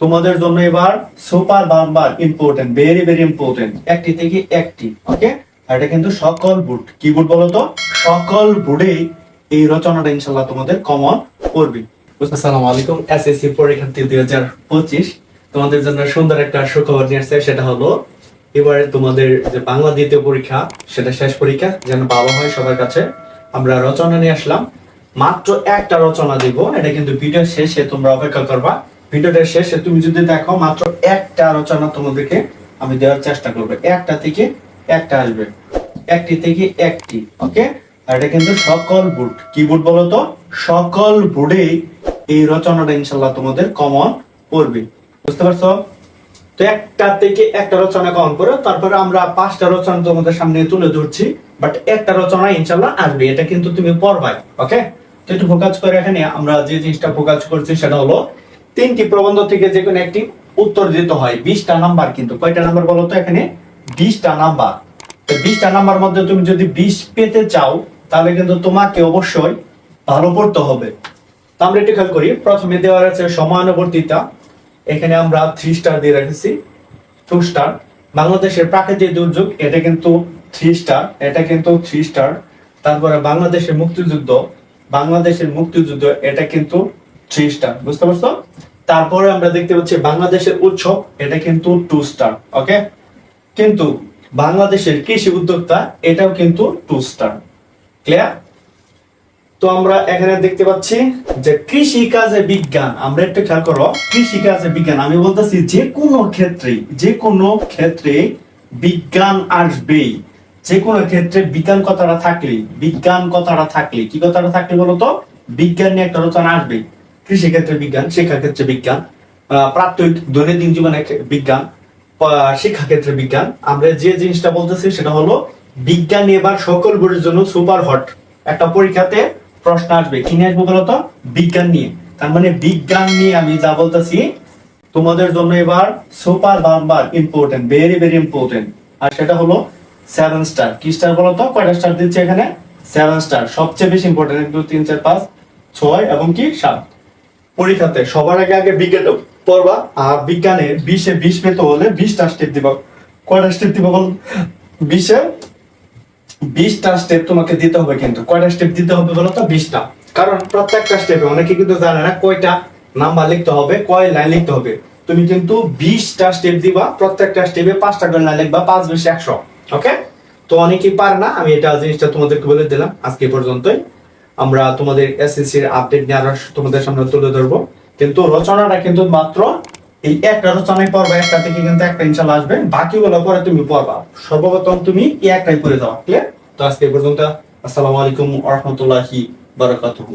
তোমাদের জন্য এবার super bumper important very very important একটি থেকে একটি ওকে এটা কিন্তু সকল বুট কি বুট বলো তো? সকল বুটেই এই রচনাটা ইনশাল্লাহ তোমাদের কমন করবে। আসসালামু আলাইকুম এসএসসি পরীক্ষার্থী দুই হাজার পঁচিশ। তোমাদের জন্য সুন্দর একটা সুখবর নিয়ে আসছে, সেটা হলো, এবারে তোমাদের যে বাংলা দ্বিতীয় পরীক্ষা, সেটা শেষ পরীক্ষা, যেন ভালো হয় সবার কাছে। আমরা রচনা নিয়ে আসলাম। মাত্র একটা রচনা দিব, এটা কিন্তু ভিডিও শেষে তোমরা অপেক্ষা করবা। ভিডিওটার শেষে তুমি যদি দেখো মাত্র একটা রচনা তোমাদেরকে আমি দেওয়ার চেষ্টা করব। একটা থেকে একটা আসবে। একটি থেকে একটি, ওকে? আর এটা কিন্তু সকল বুট কি বুট বলো তো? সকল বুটেই এই রচনাটা ইনশাল্লাহ তোমাদের কমন পড়বে বুঝতে পারছ? তো একটা থেকে একটা রচনা কমন করো। তারপরে আমরা পাঁচটা রচনা তোমাদের সামনে তুলে ধরছি। বাট একটা রচনা ইনশাল্লাহ আসবে। এটা কিন্তু তুমি পড়বাই, ওকে? তো একটু ফোকাস করে এখানে আমরা যে জিনিসটা ফোকাস করছি সেটা হলো তিনটি প্রবন্ধ থেকে যে কোনো একটি উত্তর দিতে হয়। বিশটা নাম্বার কিন্তু। কয়টা নাম্বার বলো তো এখানে? বিশটা নাম্বার। বিশটা নাম্বার মধ্যে তুমি যদি বিশ পেতে চাও, তাহলে কিন্তু তোমাকে অবশ্যই ভালো পড়তে হবে। তো আমরা একটু খেয়াল করি। প্রথমে দেওয়া আছে সমানুবর্তিতা। এখানে আমরা থ্রি স্টার দিয়ে রেখেছি। টু স্টার বাংলাদেশের প্রাকৃতিক দুর্যোগ, এটা কিন্তু থ্রি স্টার এটা কিন্তু থ্রি স্টার তারপরে বাংলাদেশের মুক্তিযুদ্ধ। বাংলাদেশের মুক্তিযুদ্ধ, এটা কিন্তু থ্রি স্টার বুঝতে পারছ? তারপরে আমরা দেখতে পাচ্ছি বাংলাদেশের উৎসব, এটা কিন্তু টু স্টার ওকে কিন্তু বাংলাদেশের কৃষি উদ্যোক্তা, এটাও কিন্তু টু স্টার ক্লিয়ার তো আমরা এখানে দেখতে পাচ্ছি যে কৃষি কাজে বিজ্ঞান, আমরা একটু খেয়াল করো, কৃষি কাজে বিজ্ঞান, আমি বলতেছি যে কোনো ক্ষেত্রে, যে কোনো ক্ষেত্রে বিজ্ঞান আসবেই। যে কোনো ক্ষেত্রে বিজ্ঞান কথাটা থাকলে বিজ্ঞান কথাটা থাকলে, কি কথাটা থাকলে বলতো? বিজ্ঞান নিয়ে একটা রচনা আসবে কৃষি ক্ষেত্রে বিজ্ঞান শিক্ষা ক্ষেত্রে বিজ্ঞান প্রাত্যহিক দৈনন্দিন জীবনে বিজ্ঞান আহ, শিক্ষা ক্ষেত্রে বিজ্ঞান। আমরা যে জিনিসটা বলতেছি সেটা হলো বিজ্ঞান এবার সকল বোর্ডের জন্য সুপার হট। একটা পরীক্ষাতে প্রশ্ন আসবে কি নিয়ে আসবে বলতো বিজ্ঞান নিয়ে। তার মানে বিজ্ঞান নিয়ে আমি যা বলতেছি তোমাদের জন্য এবার super bumper important very very important আর সেটা হলো সেভেন স্টার কি স্টার বলতো কয়টা স্টার দিচ্ছে এখানে? সেভেন স্টার সবচেয়ে বেশি ইম্পর্টেন্ট এক দুই তিন চার পাঁচ ছয় এবং কি? সাত। পরীক্ষাতে সবার আগে আগে বিজ্ঞান পড়বা, আর বিজ্ঞানে বিশে বিশ পেতে হলে বিশটা স্টেপ দিবা। কয়টা স্টেপ দিবা বল? বিশে বিশটা স্টেপ তোমাকে দিতে হবে কিন্তু। কয়টা স্টেপ দিতে হবে বলো তো? বিশটা। কারণ প্রত্যেকটা স্টেপে অনেকে কিন্তু জানে না কয়টা নাম্বার লিখতে হবে, কয় লাইন লিখতে হবে। তুমি কিন্তু বিশটা স্টেপ দিবা, প্রত্যেকটা স্টেপে পাঁচটা করে লাইন লিখবা, পাঁচ বিশ একশো। ওকে তো অনেকেই পারে না, আমি এটা জিনিসটা তোমাদেরকে বলে দিলাম। আজকে পর্যন্তই। আমরা তোমাদের এসএসসির আপডেট নিয়ে তোমাদের সামনে তুলে ধরবো। কিন্তু রচনাটা কিন্তু মাত্র এই একটা রচনায় পড়বা, একটা থেকে কিন্তু একটা ইনশাল্লাহ আসবে। বাকিগুলো পরে তুমি পড়বা। সর্বপ্রথম তুমি একটাই করে দাও ক্লিয়ার তো আজকে পর্যন্ত, আসসালামু আলাইকুম ওয়া বারাকাতুহু।